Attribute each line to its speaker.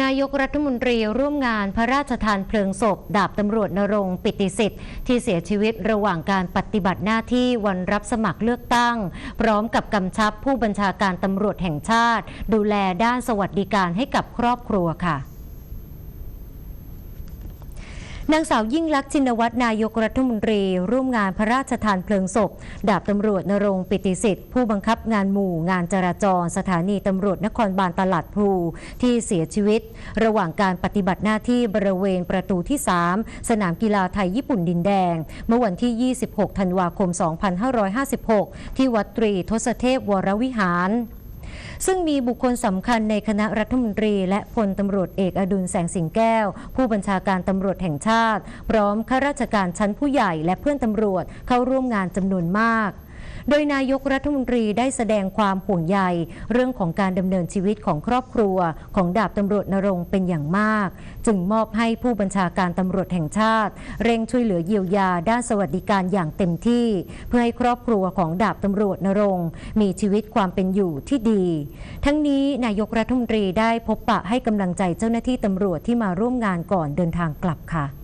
Speaker 1: นายกรัฐมนตรีร่วมงานพระราชทานเพลิงศพ ดาบตำรวจนรงปิติสิทธิ์ที่เสียชีวิตระหว่างการปฏิบัติหน้าที่วันรับสมัครเลือกตั้ง พร้อมกับกำชับผู้บัญชาการตำรวจแห่งชาติ ดูแลด้านสวัสดิการให้กับครอบครัวค่ะ นางสาวยิ่งลักษณ์ชินวัตรนายกรัฐมนตรี ร่วมงานพระราชทานเพลิงศพ ดาบตำรวจนรงปิติสิทธิ์ ผู้บังคับงานหมู่งานจราจร สถานีตำรวจนครบาลตลาดพลูที่เสียชีวิต ระหว่างการปฏิบัติหน้าที่บริเวณประตูที่ 3 สนามกีฬาไทยญี่ปุ่นดินแดง เมื่อวันที่ 26 ธันวาคม 2556 ที่วัดตรีทศเทพวรวิหาร ซึ่งมีบุคคลสำคัญในคณะรัฐมนตรี และพลตำรวจเอกอดุลแสงสิงแก้ว ผู้บัญชาการตำรวจแห่งชาติ พร้อมข้าราชการชั้นผู้ใหญ่และเพื่อนตำรวจเข้าร่วมงานจำนวนมาก โดยนายกรัฐมนตรีได้แสดงความห่วงใยเรื่องของการดำเนินชีวิตของครอบครัว ของดาบตำรวจนรงเป็นอย่างมาก จึงมอบให้ผู้บัญชาการตำรวจแห่งชาติ เร่งช่วยเหลือเยียวยาด้านสวัสดิการอย่างเต็มที่ เพื่อให้ครอบครัวของดาบตำรวจนรงมีชีวิตความเป็นอยู่ที่ดี ทั้งนี้นายกรัฐมนตรีได้พบปะให้กำลังใจเจ้าหน้าที่ตำรวจที่มาร่วมงานก่อนเดินทางกลับค่ะ